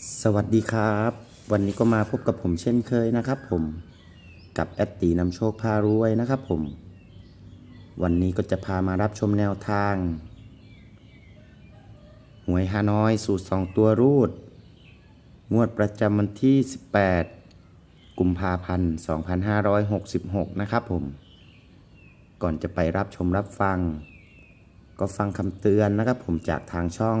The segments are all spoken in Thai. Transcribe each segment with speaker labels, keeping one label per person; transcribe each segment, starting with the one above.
Speaker 1: สวัสดีครับ วันนี้ก็มาพบกับผมเช่นเคยนะครับ ผมกับแอดตีนำโชคพารวยนะครับผม วันนี้ก็จะพามารับชมแนวทาง หวยฮานอยสูตร 2 ตัวรูด งวดประจำวันที่ 18 กุมภาพันธ์ 2566 นะครับผม ก่อนจะไปรับชมรับฟัง ก็ฟังคำเตือนนะครับผมจากทางช่อง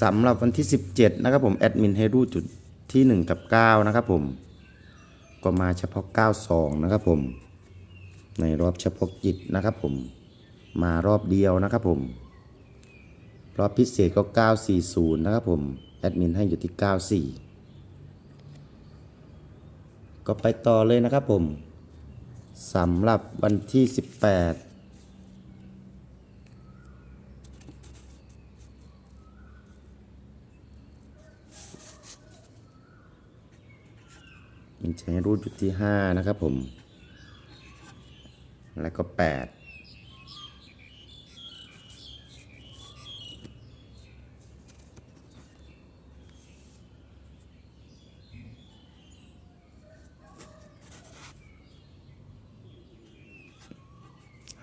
Speaker 1: สำหรับวันที่ 17 นะครับผมแอดมินให้รูดจุดที่ 1 กับ 9 นะครับผม ก็มาเฉพาะ 92 นะครับผม ในรอบเฉพาะกิจนะครับผม มารอบเดียวนะครับผม รอบพิเศษก็ 940 นะครับผม แอดมินให้อยู่ที่ 94 ก็ไปต่อเลยนะครับผมสำหรับวันที่ 18 มันจะให้รูดอยู่ที่ 5 นะครับผม แล้วก็8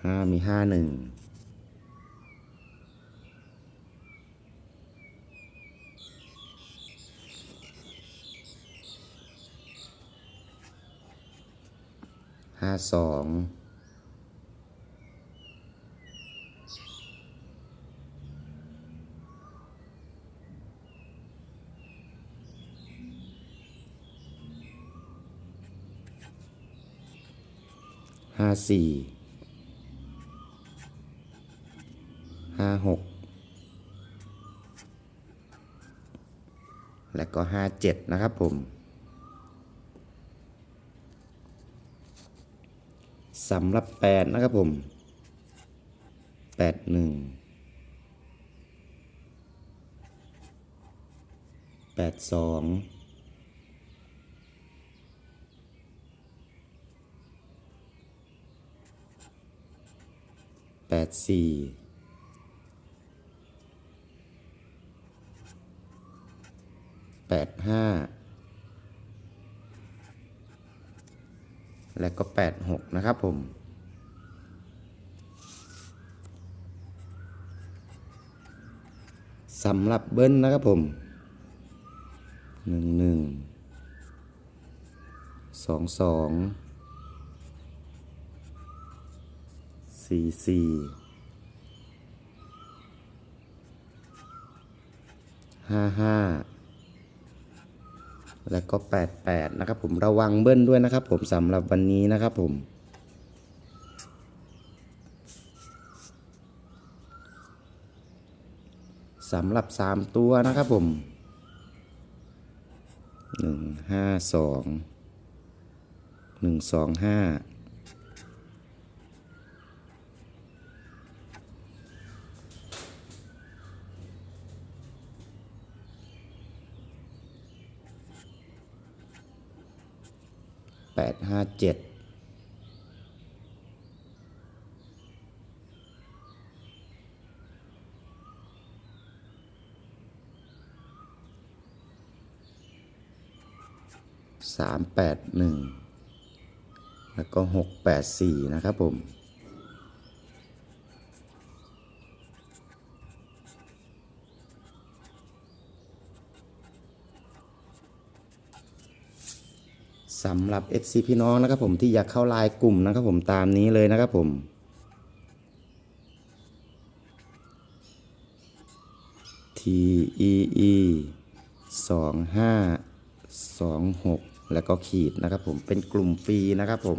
Speaker 1: ห้ามีห้าหนึ่ง ห้าสองห้าสี่ห้าหกและก็ห้าเจ็ดนะครับผม สำหรับแปดนะครับผมแปดหนึ่งแปดสองแปดสี่แปดห้า และก็ 86 นะครับผม สำหรับเบิ้ลนะครับผม 1 1 2 2 4 4 5 5 แล้วก็ 88 นะครับผมระวังเบิ้ลด้วยนะครับผมสำหรับวันนี้นะครับผม สำหรับ 3 ตัวนะครับผม 1 5 2 1 2 5 แปดห้าเจ็ดสามแปดหนึ่งแล้วก็หกแปดสี่นะครับผม สำหรับ FC พี่น้องนะครับผมที่อยากเข้าไลน์กลุ่มนะครับผมตามนี้เลยนะครับผมทีอีอีสองห้าสองหกแล้วก็ขีดนะครับผมเป็นกลุ่มฟรีนะครับผม